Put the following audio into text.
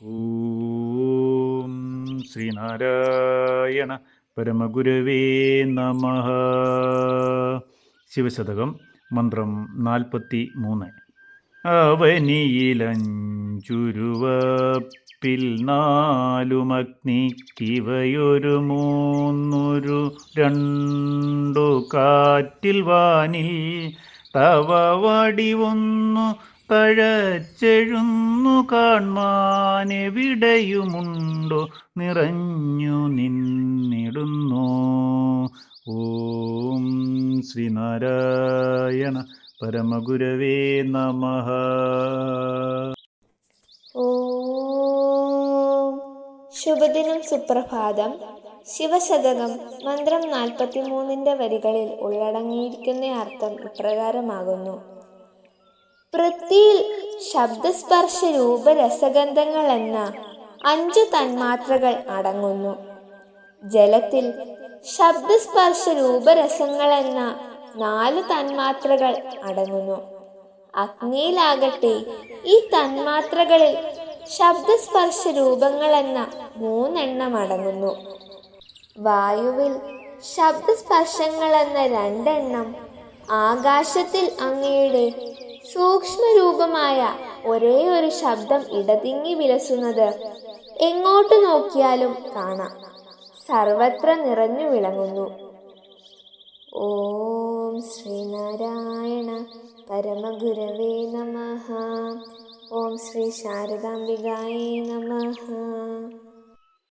ഓം ശ്രീനാരായണ പരമഗുരുവേ നമ. ശിവശതകം മന്ത്രം നാൽപ്പത്തി മൂന്ന് അവനിയിലഞ്ചുരുവപ്പിൽ നാലുമഗ്നിക്കിവയൊരു മൂന്നൊരു രണ്ടു കാറ്റിൽ വാനിൽ തവ വടിവൊന്നു തഴച്ചെഴുന്നു കാൺമാനെവിടെയുമുണ്ടോ നിറഞ്ഞു നിന്നിടുന്നു. ഓം ശ്രീനാരായണ പരമഗുരവേ നമ. ഓ ശുഭദിനം സുപ്രഭാതം. ശിവശതകം മന്ത്രം നാൽപ്പത്തിമൂന്നിന്റെ വരികളിൽ ഉള്ളടങ്ങിയിരിക്കുന്ന അർത്ഥം ഇപ്രകാരമാകുന്നു. പൃഥ്വിയിൽ ശബ്ദസ്പർശ രൂപരസഗന്ധങ്ങൾ എന്ന അഞ്ചു തന്മാത്രകൾ അടങ്ങുന്നു. ജലത്തിൽ ശബ്ദസ്പർശ രൂപരസങ്ങൾ എന്ന നാല് തന്മാത്രകൾ അടങ്ങുന്നു. അഗ്നിയിലാകട്ടെ ഈ തന്മാത്രകളിൽ ശബ്ദസ്പർശ രൂപങ്ങൾ എന്ന മൂന്നെണ്ണം അടങ്ങുന്നു. വായുവിൽ ശബ്ദസ്പർശങ്ങൾ എന്ന രണ്ടെണ്ണം ആകാശത്തിൽ അങ്ങയുടെ സൂക്ഷ്മരൂപമായ ഒരേ ഒരു ശബ്ദം ഇടതിങ്ങി വിലസുന്നത് എങ്ങോട്ട് നോക്കിയാലും കാണാം. സർവത്ര നിറഞ്ഞു വിളങ്ങുന്നു. ഓം ശ്രീനാരായണ പരമഗുരവേ നമ. ഓം ശ്രീ ശാരദാംബികായേ നമ.